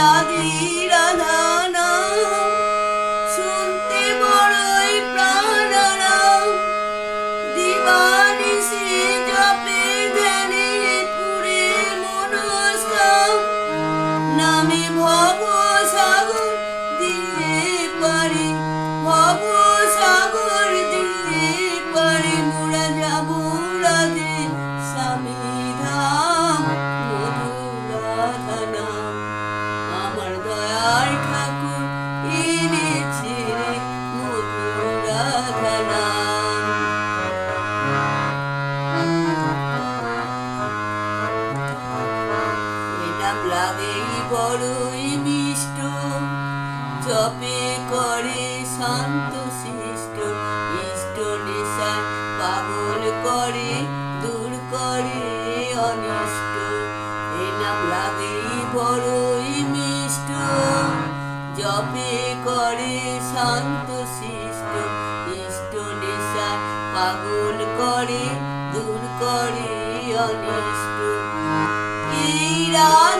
adi বড়ই মিষ্ট, জপে করে শান্ত শিষ্ট, ইষ্ট নেশায় পাগল করে, দূর করে অনিষ্ট। এ নাম লাগে বড়ই মিষ্ট, জপে করে শান্ত শিষ্ট, ইষ্ট নেশায় পাগল করে, দূর করে অনিষ্ট। এই রাধা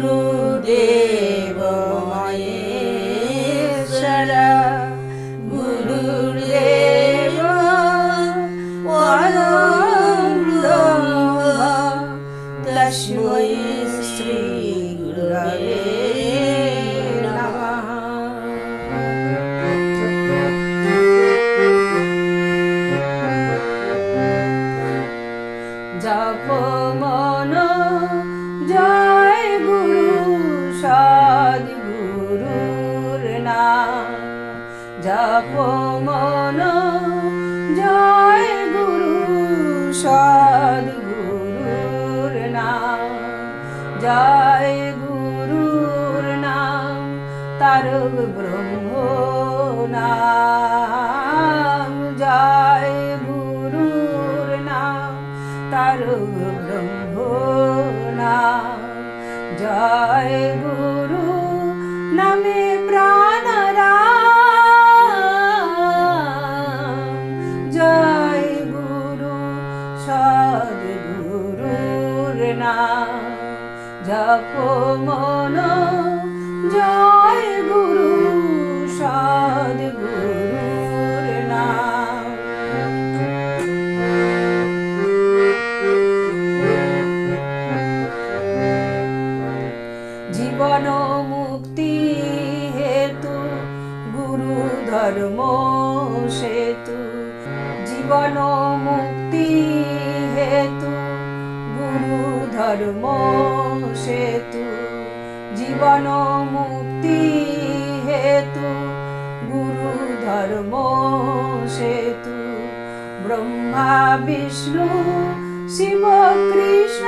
গুরুদেব। জপ মন জয় গুরু সদ গুরুর নাম। জয় জীবন মুক্তি হেতু গুরু ধর্ম সেতু। জীবন মুক্তি হেতু গুরু ধর্ম সেতু। ব্রহ্মা, বিষ্ণু, শিব, কৃষ্ণ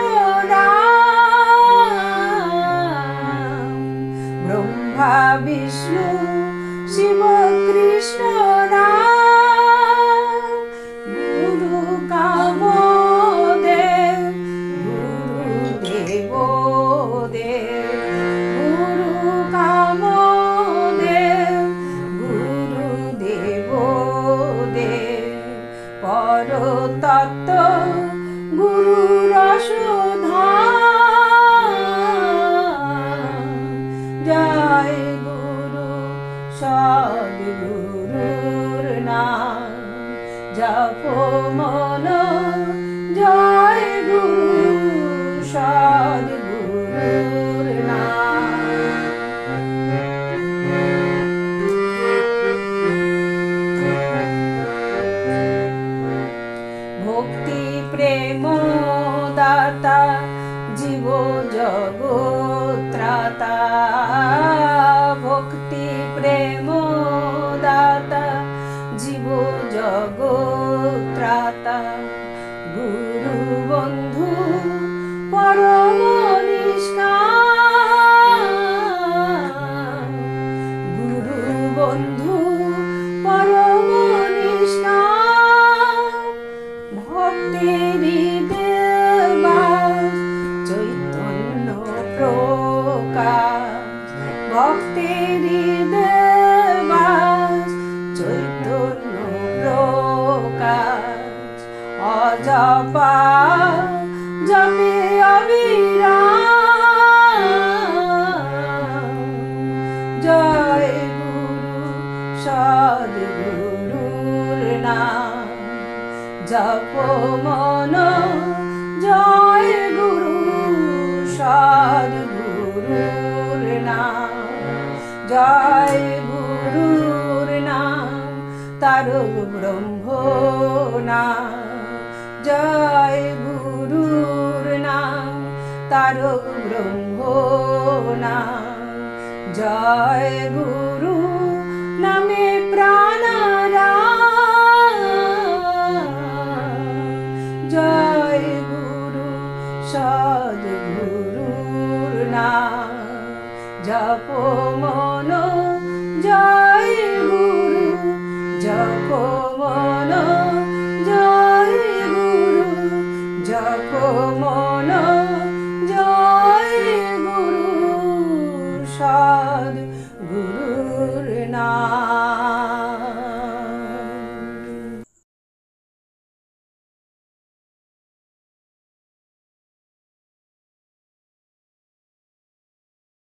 ব্রহ্মা, বিষ্ণু, শিব, কৃষ্ণ, রাম। তত্ত্ব গুরু জয় গুরু সদ গুরুর নাম জপ মন প্রেম দাতা জীব জগত্রাতা জপে গুরু মন, জয় গুরু সদ্গুরুর নাম। জয় গুরুর নাম, তারক ব্রহ্ম নাম জয় গুরুর নাম তারক ব্রহ্ম নাম জয় গুরু নামে প্রাণারা জয় গুরু সদ্গুরুর নাম। জপ মন